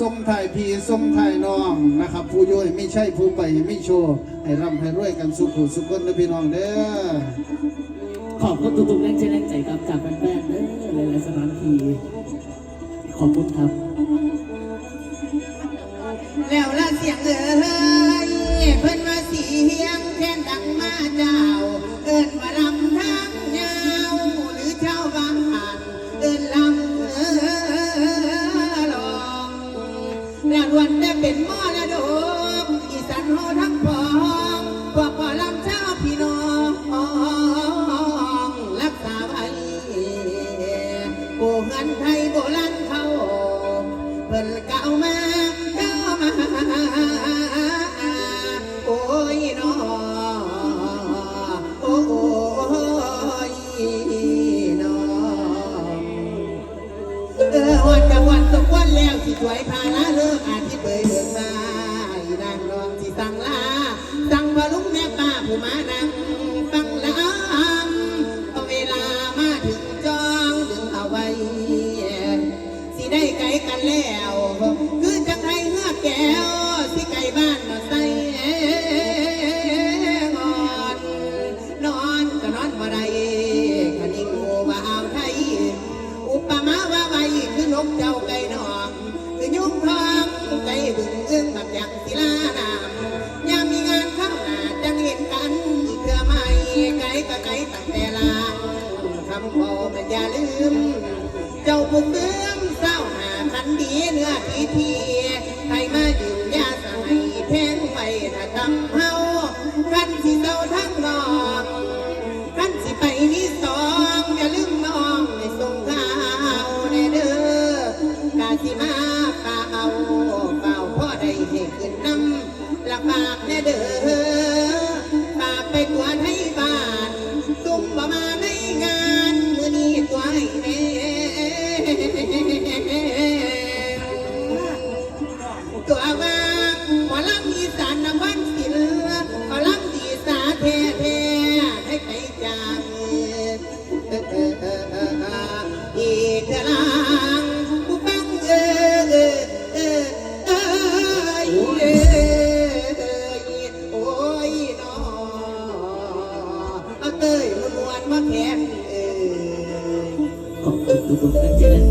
ทรงถ่ายพีทรงถ่ายน้องนะครับ ผู้ย่อยไม่ใช่ผู้ไปไม่โชว์ให้ร่ำให้รวยกันสุขุสุขคนนะพี่น้องเด้อขอบคุณทุกๆแรงใจแรงใจครับจากแฟนๆเด้อหลายๆสถานที่ขอบคุณครับ แล้วละเสียงเอ้ยเพิ่นว่าเสียงแทนดังมาเจ้า เอิ้นว่าลำทาง แล้วล้วนได้เป็นมอรดมอีสานเฮาทั้งพองพวกพ่อลำเจ้าพี่น้องรักษาไว้โบเงินไทยโบราณเขาเพิ่นเก่ามาเก่า กับวันสกวันแล้วสิสวยพาลาเลิกอาทิตย์เปิดเดินมาอีนางน้องสิสั่งลาสั่งว่าลุงแม่ป้าผู้มานั่งฟังลำเอเวลามาถึงจองดึงเอาไว้ สิได้ไกลกันแล้ว คือจังไทยเมื่อแก้วสิไก่บ้านเราใส่งอนนอนก็นอนบ่ได้คันนี้งูว่าเอาไทยอุปมาว่าไว้คือนกเจ้าไก่ บางเอื้องแบบอย่างศิลานามยามมีงานข้างหน้าจังเห็นกันเพื่อไม่ไกลก็ไกลตั้งแต่ลางคำขอมันอย่าลืม เจ้าผู้เมือ นขึ้นน้ำลำบากแน่เด้อ มวนๆมาแขนเอยขอบคุณทุกๆแรงใจแรง